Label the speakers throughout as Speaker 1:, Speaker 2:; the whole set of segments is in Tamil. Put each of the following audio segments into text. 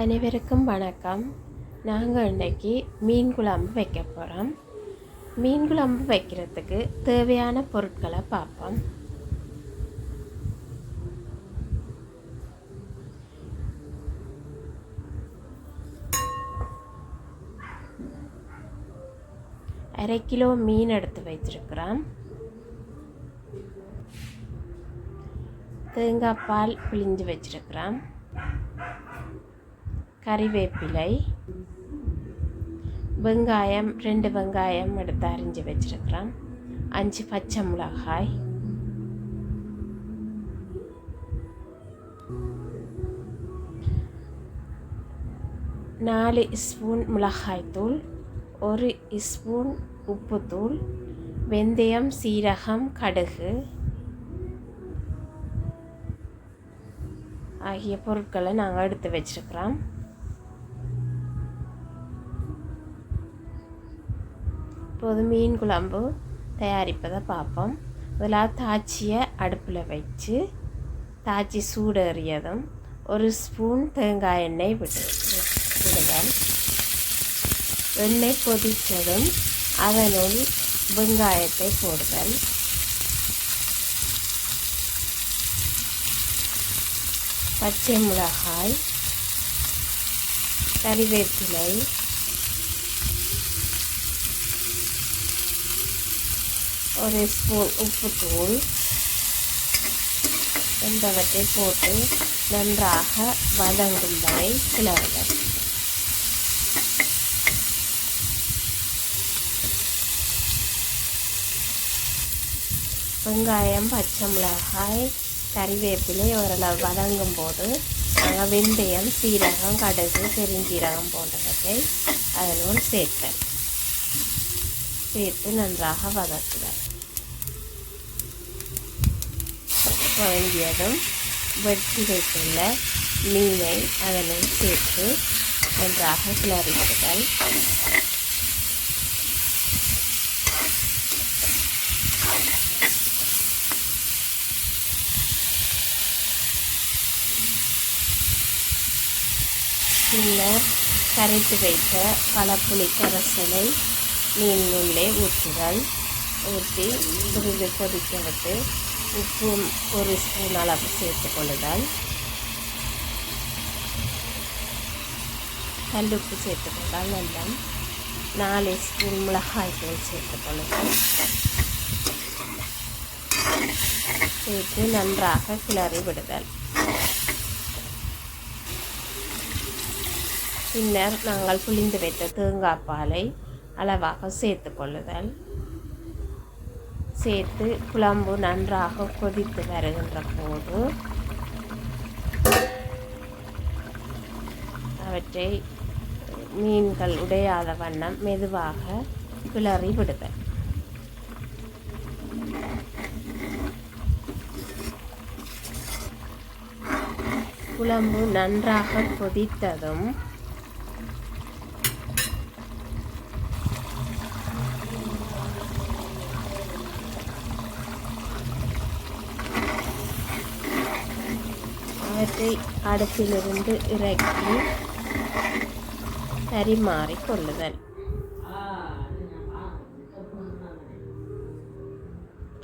Speaker 1: அனைவருக்கும் வணக்கம். நாங்கள் இன்றைக்கி மீன் குழம்பு வைக்க போகிறோம் மீன் குழம்பு வைக்கிறதுக்கு தேவையான பொருட்களை பார்ப்போம். அரை கிலோ மீன் எடுத்து வைத்திருக்கிறோம். தேங்காய் பால் பிழிஞ்சு வச்சிருக்கிறோம். கறிவேப்பிலை வெங்காயம் ரெண்டு வெங்காயம் எடுத்து அரிஞ்சு வச்சிருக்கிறோம் அஞ்சு பச்சை மிளகாய். நாலு ஸ்பூன் மிளகாய்த்தூள் ஒரு ஸ்பூன் உப்புத்தூள் வெந்தயம் சீரகம் கடுகு ஆகிய பொருட்களை நாங்கள் எடுத்து வச்சுருக்கிறோம். இப்போது மீன் குழம்பு தயாரிப்பதை பார்ப்போம். முதலாவது தாச்சியை அடுப்பில் வச்சு தாச்சி சூடேறியதும் ஒரு ஸ்பூன் தேங்காய் எண்ணெய் விட்டு விடுதல் எண்ணெய் கொதித்ததும் அதனுள் வெங்காயத்தை போடுதல் பச்சை மிளகாய் கறிவேப்பிலை ஒரு ஸ்பூன் உப்புத்தூள். என்பவற்றை போட்டு நன்றாக வதங்கும் வரை கிளறுதல் வெங்காயம் பச்சை மிளகாய் கறிவேப்பிலை ஓரளவு வதங்கும் போது நாங்கள் வெந்தயம் சீரகம் கடுகு பெருஞ்சீரகம் போன்றவற்றை அதனோடு சேர்த்தேன் சேர்த்து நன்றாக வதக்குதல் வழங்கியதும் வெட்டி வைத்துள்ள மீனை அதனை சேர்த்து நன்றாக கிளறிவிடுதல் பின்னர் கரைத்து வைத்த பழப்புளி கரைசலை மீன் ஊற்றுதல் ஊற்றி சிறிது கொதிக்க விட்டு உப்பு ஒரு ஸ்பூன் அளவு சேர்த்து கொள்ளுதல் கல்லுப்பு சேர்த்து கொண்டால் நல்லா நாலு ஸ்பூன் மிளகாய் தூள் சேர்த்து கொள்ளுதல் சேர்த்து நன்றாக கிளறி விடுதல். பின்னர் நாங்கள் புளிந்து வைத்த தேங்காய் பாலை அளவாக சேர்த்து கொள்ளுதல் சேர்த்து குழம்பு நன்றாக கொதித்து வருகின்ற போது அவற்றை மீன்கள் உடையாத வண்ணம் மெதுவாக கிளறி விடுதல். குழம்பு நன்றாக கொதித்ததும் அவற்றை அடுப்பிலிருந்து இறக்கி பரிமாறி கொள்ளுதல்.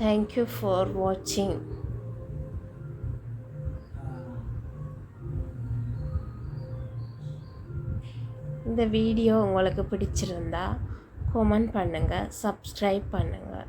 Speaker 1: தேங்க்யூ ஃபார் வாட்சிங் இந்த வீடியோ உங்களுக்கு பிடிச்சிருந்தா கமெண்ட் பண்ணுங்கள் சப்ஸ்கிரைப் பண்ணுங்கள்